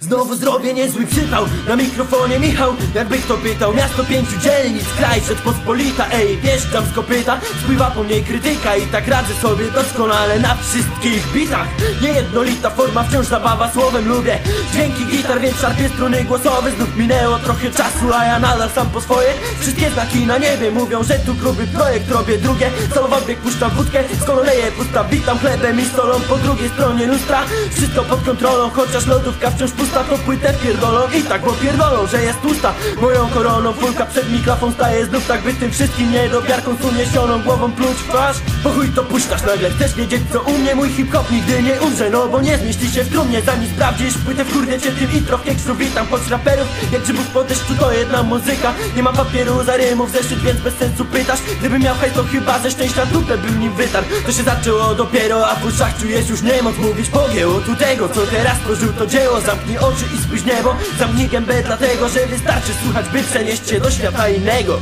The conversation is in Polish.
Znowu zrobię niezły przypał. Na mikrofonie Michał Jakby kto pytał. Miasto pięciu dzielnic Kraj Rzeczpospolita Ej, wjeżdżam z kopyta Spływa po mnie krytyka. I tak radzę sobie doskonale Na wszystkich bitach. Niejednolita forma Wciąż zabawa. Słowem lubię Dźwięki gitar, więc szarpie struny głosowe. Znów minęło trochę czasu A ja nadal sam po swoje. Wszystkie znaki na niebie Mówią, że tu gruby projekt Robię drugie. Solowy bieg puszczam wódkę Skoro leję pusta Witam chlebem i solą. Po drugiej stronie lustra Wszystko pod kontrolą Chociaż lodówka wciąż pusta To płytę pierdolą I tak bo pierdolą, że jest tłusta. Moją koroną Fulka przed mikrofon staje znów Tak by tym wszystkim niedowiarką Z uniesioną głową pluć w twarz. Po chuj to puszczasz nagle Chcesz wiedzieć co u mnie Mój hip-hop nigdy nie umrze. No bo nie zmieści się w trumnie Zanim sprawdzisz. Płytę wkurwię cię tym intro Kieksu witam choć raperów. Jak grzybów po deszczu to jedna muzyka. Nie ma papieru za rymów zeszyt Więc bez sensu pytasz. Gdybym miał hajs to chyba ze szczęścia dupę bym nim wytarł. To się zaczęło dopiero A w uszach czujesz już niemoc mówić. Pogięło tu tego co teraz tworzył to dzieło Zamknij oczy i spójrz niebo. Zamknij gębę dlatego, że wystarczy słuchać By przenieść się do świata innego